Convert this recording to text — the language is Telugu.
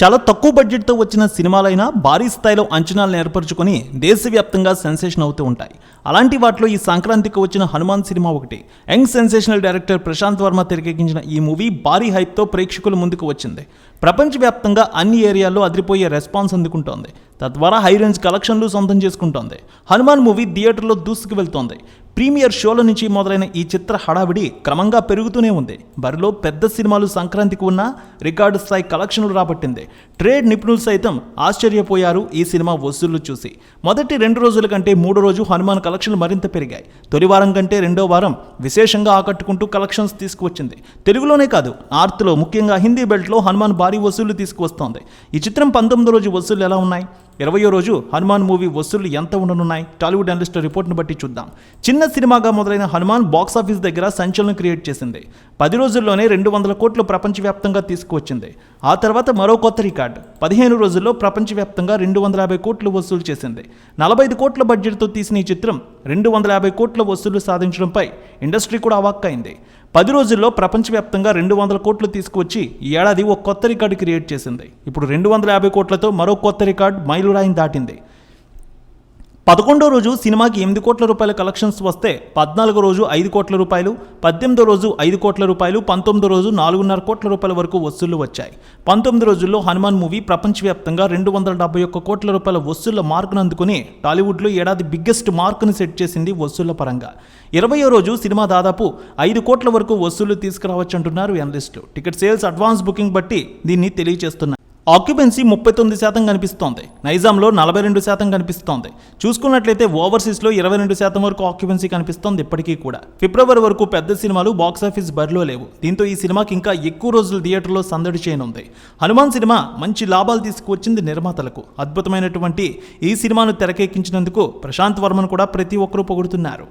చాలా తక్కువ బడ్జెట్తో వచ్చిన సినిమాలైనా భారీ స్థాయిలో అంచనాలను ఏర్పరచుకొని దేశవ్యాప్తంగా సెన్సేషన్ అవుతూ ఉంటాయి. అలాంటి వాటిలో ఈ సంక్రాంతికి వచ్చిన హనుమాన్ సినిమా ఒకటి. Young sensational director Prashanth Varma తెరకెక్కించిన ఈ మూవీ భారీ హైప్తో ప్రేక్షకుల ముందుకు వచ్చింది. ప్రపంచవ్యాప్తంగా అన్ని ఏరియాల్లో అదిరిపోయే రెస్పాన్స్ అందుకుంటోంది. తద్వారా హై రేంజ్ కలెక్షన్లు సొంతం చేసుకుంటోంది. హనుమాన్ మూవీ థియేటర్లో దూసుకు వెళ్తోంది ప్రీమియర్ షోల నుంచి మొదలైన ఈ చిత్ర హడావిడి క్రమంగా పెరుగుతూనే ఉంది. బరిలో పెద్ద సినిమాలు సంక్రాంతికి ఉన్న రికార్డు స్థాయి కలెక్షన్లు రాబట్టింది. ట్రేడ్ నిపుణులు సైతం ఆశ్చర్యపోయారు ఈ సినిమా వసూళ్ళు చూసి. మొదటి రెండు రోజుల కంటే మూడో రోజు హనుమాన్ కలెక్షన్లు మరింత పెరిగాయి. తొలి వారం కంటే రెండో వారం విశేషంగా ఆకట్టుకుంటూ కలెక్షన్స్ తీసుకువచ్చింది. తెలుగులోనే కాదు నార్త్లో ముఖ్యంగా హిందీ బెల్ట్లో హనుమాన్ భారీ వసూళ్ళు తీసుకువస్తోంది. ఈ చిత్రం పంతొమ్మిదో రోజు వసూళ్ళు ఎలా ఉన్నాయి? ఇరవయో రోజు హనుమాన్ మూవీ వసూళ్ళు ఎంత ఉండనున్నాయి? టాలీవుడ్ అనలిస్ట్ రిపోర్ట్ను బట్టి చూద్దాం. చిన్న సినిమాగా మొదలైన హనుమాన్ బాక్స్ ఆఫీస్ దగ్గర సంచలనం క్రియేట్ చేసింది. పది రోజుల్లోనే రెండు వందల కోట్లు ప్రపంచవ్యాప్తంగా తీసుకువచ్చింది. ఆ తర్వాత మరో కొత్త రికార్డు. పదిహేను రోజుల్లో ప్రపంచవ్యాప్తంగా రెండు వందల యాభై కోట్లు వసూలు చేసింది. నలభై ఐదు కోట్ల బడ్జెట్తో తీసిన ఈ చిత్రం రెండు వందల యాభై కోట్ల వసూలు సాధించడంపై ఇండస్ట్రీ కూడా అవాక్కైంది. పది రోజుల్లో ప్రపంచవ్యాప్తంగా రెండు వందల కోట్లు తీసుకువచ్చి ఈ ఏడాది ఒక కొత్త రికార్డు క్రియేట్ చేసింది. ఇప్పుడు రెండు వందల యాభై కోట్లతో మరో కొత్త రికార్డు మైలురాయిని దాటింది. పదకొండో రోజు సినిమాకి ఎనిమిది కోట్ల రూపాయల కలెక్షన్స్ వస్తే పద్నాలుగో రోజు ఐదు కోట్ల రూపాయలు పద్దెనిమిదో రోజు ఐదు కోట్ల రూపాయలు పంతొమ్మిదో రోజు నాలుగున్నర కోట్ల రూపాయల వరకు వసూళ్ళు వచ్చాయి. పంతొమ్మిది రోజుల్లో హనుమాన్ మూవీ ప్రపంచవ్యాప్తంగా రెండు వందల డెబ్బై ఒక్క కోట్ల రూపాయల వసూళ్ళ మార్కును అందుకుని టాలీవుడ్లో ఏడాది బిగ్గెస్ట్ మార్కును సెట్ చేసింది వసూళ్ళ పరంగా. ఇరవయో రోజు సినిమా దాదాపు ఐదు కోట్ల వరకు వసూళ్ళు తీసుకురావచ్చు అంటున్నారు ఎనలిస్టులు టికెట్ సేల్స్ అడ్వాన్స్ బుకింగ్ బట్టి దీన్ని తెలియజేస్తున్నారు ఆక్యుపెన్సీ ముప్పై తొమ్మిది శాతం కనిపిస్తోంది. నైజాంలో నలభై రెండు శాతం కనిపిస్తోంది. చూసుకున్నట్లయితే ఓవర్సీస్లో ఇరవై రెండు శాతం వరకు ఆక్యుపెన్సీ కనిపిస్తోంది ఇప్పటికీ కూడా. ఫిబ్రవరి వరకు పెద్ద సినిమాలు బాక్సాఫీస్ బరిలో లేవు. దీంతో ఈ సినిమాకి ఇంకా ఎక్కువ రోజులు థియేటర్లో సందడి చేయనుంది. హనుమాన్ సినిమా మంచి లాభాలు తీసుకువచ్చింది నిర్మాతలకు. అద్భుతమైనటువంటి ఈ సినిమాను తెరకెక్కించినందుకు ప్రశాంత్ వర్మను కూడా ప్రతి ఒక్కరూ పొగుడుతున్నారు.